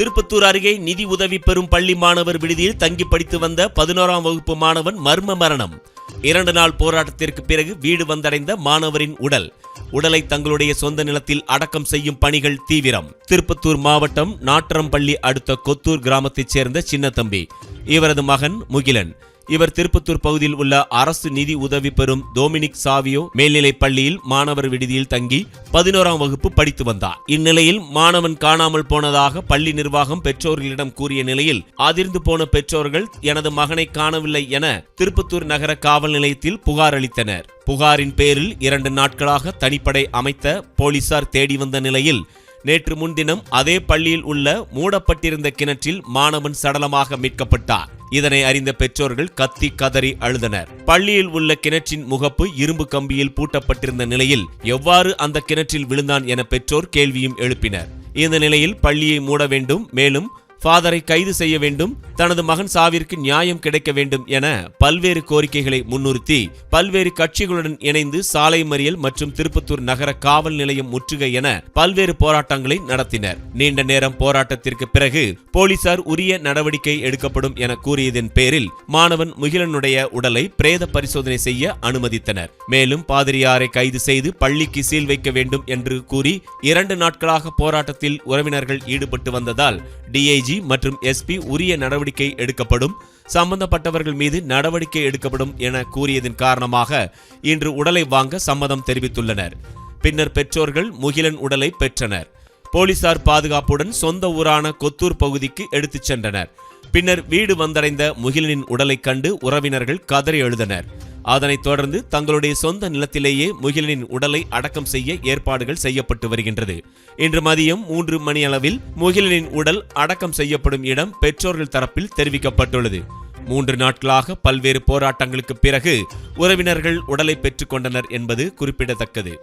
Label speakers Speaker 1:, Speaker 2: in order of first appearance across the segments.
Speaker 1: திருப்பத்தூர் அருகே நிதி உதவி பெறும் பள்ளி மாணவர் விடுதியில் தங்கி படித்து வந்த பதினோராம் வகுப்பு மாணவன் மர்ம மரணம். இரண்டு நாள் போராட்டத்திற்கு பிறகு வீடு வந்தடைந்த மாணவரின் உடல். உடலை தங்களுடைய சொந்த நிலத்தில் அடக்கம் செய்யும் பணிகள் தீவிரம். திருப்பத்தூர் மாவட்டம் நாட்டரம்பள்ளி அடுத்த கொத்தூர் கிராமத்தைச் சேர்ந்த சின்னத்தம்பி. இவரது மகன் முகிலன். இவர் திருப்பத்தூர் பகுதியில் உள்ள அரசு நிதி உதவி பெறும் டொமினிக் சாவியோ மேல்நிலைப் பள்ளியில் மாணவர் விடுதியில் தங்கி பதினோராம் வகுப்பு படித்து வந்தார். இந்நிலையில் மாணவன் காணாமல் போனதாக பள்ளி நிர்வாகம் பெற்றோர்களிடம் கூறிய நிலையில் அதிர்ந்து போன பெற்றோர்கள் எனது மகனை காணவில்லை என திருப்பத்தூர் நகர காவல் நிலையத்தில் புகார் அளித்தனர். புகாரின் பேரில் இரண்டு நாட்களாக தனிப்படை அமைத்த போலீசார் தேடி வந்த நிலையில் நேற்று முன்தினம் அதே பள்ளியில் உள்ள மூடப்பட்டிருந்த கிணற்றில் மாணவன் சடலமாக மீட்கப்பட்டார் இதனை அறிந்த பெற்றோர்கள் கத்தி கதறி அழுதனர். பள்ளியில் உள்ள கிணற்றின் முகப்பு இரும்பு கம்பியில் பூட்டப்பட்டிருந்த நிலையில் எவ்வாறு அந்த கிணற்றில் விழுந்தான் என பெற்றோர் கேள்வியும் எழுப்பினர். இந்த நிலையில் பள்ளியை மூட வேண்டும் மேலும் ஃபாதரை கைது செய்ய வேண்டும் தனது மகன் சாவிற்கு நியாயம் கிடைக்க வேண்டும் என பல்வேறு கோரிக்கைகளை முன்னிறுத்தி பல்வேறு கட்சிகளுடன் இணைந்து சாலை மறியல் மற்றும் திருப்பத்தூர் நகர காவல் நிலையம் முற்றுகை என பல்வேறு போராட்டங்களை நடத்தினர். நீண்ட நேரம் போராட்டத்திற்கு பிறகு போலீசார் உரிய நடவடிக்கை எடுக்கப்படும் என கூறியதன் பேரில் மாணவன் முகிலனுடைய உடலை பிரேத பரிசோதனை செய்ய அனுமதித்தனர். மேலும் பாதிரியாரை கைது செய்து பள்ளிக்கு சீல் வைக்க வேண்டும் என்று கூறி இரண்டு நாட்களாக போராட்டத்தில் உறவினர்கள் ஈடுபட்டு வந்ததால் டிஐஜி மற்றும் எஸ்பி உரிய நடவடிக்கை எடுக்கப்படும். சம்பந்தப்பட்டவர்கள் மீது நடவடிக்கை எடுக்கப்படும் என கூறியதன் காரணமாக இன்று உடலை வாங்க சம்மதம் தெரிவித்துள்ளனர். பின்னர் பெற்றோர்கள் முகிலன் உடலை பெற்றனர். போலீசார் பாதுகாப்புடன் சொந்த ஊரான கொத்தூர் பகுதிக்கு எடுத்துச் சென்றனர். பின்னர் வீடு வந்தடைந்த முகிலனின் உடலை கண்டு உறவினர்கள் கதறி எழுதனர் அதனைத் தொடர்ந்து தங்களுடைய சொந்த நிலத்திலேயே முகிலனின் உடலை அடக்கம் செய்ய ஏற்பாடுகள் செய்யப்பட்டு வருகின்றது. இன்று மதியம் மூன்று மணி அளவில் முகிலனின் உடல் அடக்கம் செய்யப்படும் இடம் பெற்றோர்கள் தரப்பில் தெரிவிக்கப்பட்டுள்ளது. மூன்று நாட்களாக பல்வேறு போராட்டங்களுக்கு பிறகு உறவினர்கள் உடலை பெற்றுக் கொண்டனர் என்பது குறிப்பிடத்தக்கது.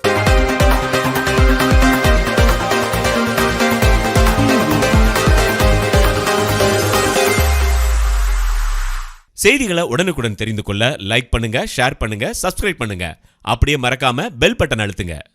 Speaker 1: செய்திகளை உடனுக்குடன் தெரிந்து கொள்ள லைக் பண்ணுங்க ஷேர் பண்ணுங்க சப்ஸ்கிரைப் பண்ணுங்க. அப்படியே மறக்காம பெல் பட்டன் அழுத்துங்க.